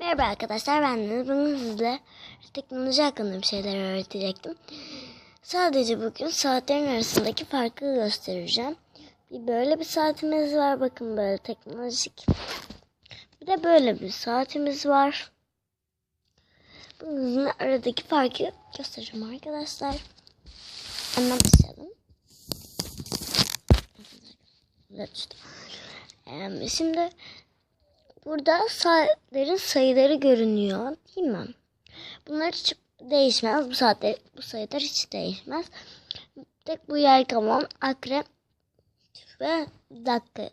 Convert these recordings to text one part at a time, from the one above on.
Merhaba arkadaşlar ben Deniz. Bugün sizle teknoloji hakkında bir şeyler öğretecektim. Sadece bugün saatlerin arasındaki farkı göstereceğim. Bir böyle bir saatimiz var. Bakın böyle teknolojik. Bir de böyle bir saatimiz var. Bunun aradaki farkı göstereceğim arkadaşlar. Hemen başlayalım. Evet. Şimdi Burada saatlerin sayıları görünüyor değil mi? Bunlar hiç değişmez. Bu saatler, bu sayılar hiç değişmez. Tek bu yelkavan, akrep ve dakika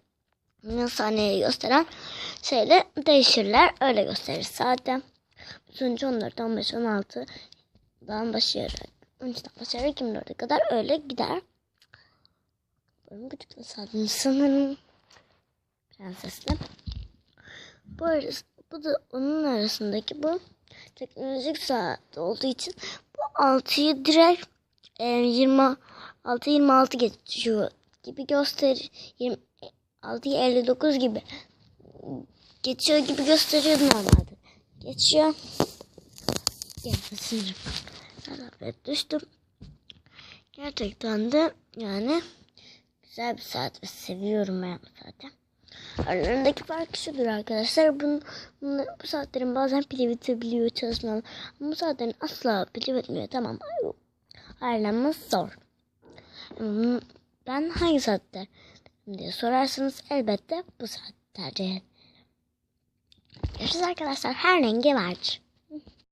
saniyeyi gösteren şeyler değişirler. Öyle gösterir zaten. 3. 14, 15, 16'dan başlayarak 13'ten başlayarak 24'e kadar öyle gider. Benim küçük sanırım. Prensesle. Bu, arası, bu da onun arasındaki bu teknolojik saat olduğu için bu 6'yı direkt e, 26 26 geçiyor gibi gösterir. 26'yı 59 gibi geçiyor gibi gösteriyor normalde. Geçiyor. Gelmesin. Evet düştüm. Gerçekten de yani güzel bir saat ve seviyorum ben bu saati. Aralarındaki fark şudur arkadaşlar. Bunun, bunun, bu saatlerin bazen pili bitebiliyor çalışmalı. Bu saatlerin asla pili bitmiyor. Tamam. Ayarlanması zor. Ben hangi saatte diye sorarsanız elbette bu saat tercih ederim. Görüşürüz arkadaşlar. Her rengi var.